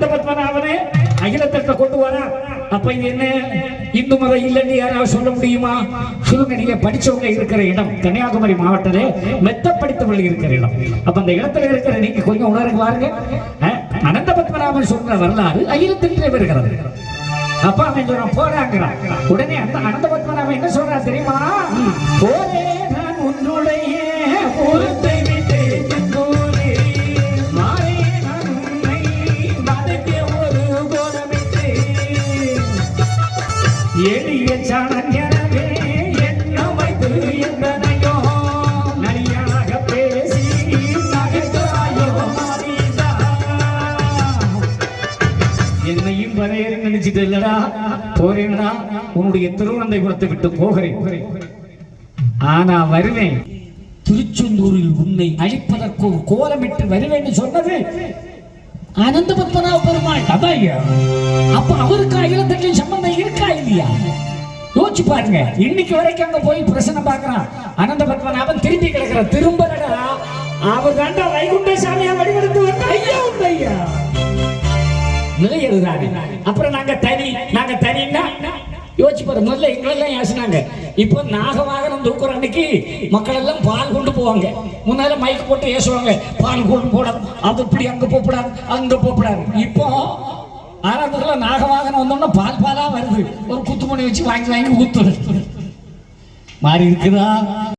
அனந்த பத்மநாபனே அகிலத்திட்ட கொண்டு வரா. அப்ப இது என்ன? இந்து மதம் இல்லைன்னு யாராவது சொல்ல முடியுமா? சொல்லுங்க நீங்க படிச்சவங்க இருக்கிற இடம் கன்னியாகுமரி மாவட்டத்திலே மெத்த படித்தவர்கள் இருக்கிற இடம். அப்ப அந்த இடத்துல இருக்கிற நீங்க கொஞ்சம் உணர்வு பாருங்க. அனந்த பத்மநாபன் சொல்ற வரலாறு அகிலத்திலே வருகிறது. அப்பா அவன் சொல்றான் போறாங்கிறான். உடனே அந்த அனந்த பத்மநாபன் என்ன சொல்றான் தெரியுமா? ஓ எளிய சாணஞ்சனமே என்ன வைத்து எந்தனையோ நனியாக பேசி நகைத்தாயோ என்னையும் வரையறை நினைச்சிட்டு இல்லடா போறேன்டா உன்னுடைய திருவனந்தபுரத்தை விட்டு போகிறேன். ஆனா வருவேன். திருச்செந்தூரில் உன்னை அழிப்பதற்கு ஒரு கோலமிட்டு சொன்னது பத்மநாப பெருமாள். அதான் அப்ப அவருக்கு சம்பந்தம் இல்லையா யோசிச்சு பாருங்க. இன்னைக்கு வரைக்கும் அங்க போய் பிரச்சனை பாக்குறான் அனந்த பத்மநாபன் திரும்பி கிடக்குற திரும்பலடா. அவர் தாண்டா வைகுண்ட சாமியா வடிவெடுத்து வந்த ஐயா உண்டு ஐயா. நிலையதுதானே அப்புறம் நாங்க தனி. நாங்க தனின்னா? யோசிச்சு பாரு முதல்ல எங்களெல்லாம் ஏசினாங்க இப்போ நாகவாகனம் தூக்குற அன்னைக்கு மக்கள் எல்லாம் பால் கொண்டு போவாங்க. முன்னால மைக் போட்டு ஏசுவாங்க. பால் கொண்டு போடாது. அது இப்படி அங்க போகக்கூடாது அங்க போகக்கூடாது இப்போ ஆரம்பத்துல நாகவாகனம் வந்தோம்னா பால் பாலாக வருது. ஒரு குத்துமணி வச்சு வாங்கி வாங்கி ஊத்துறது. மாறி இருக்குதா?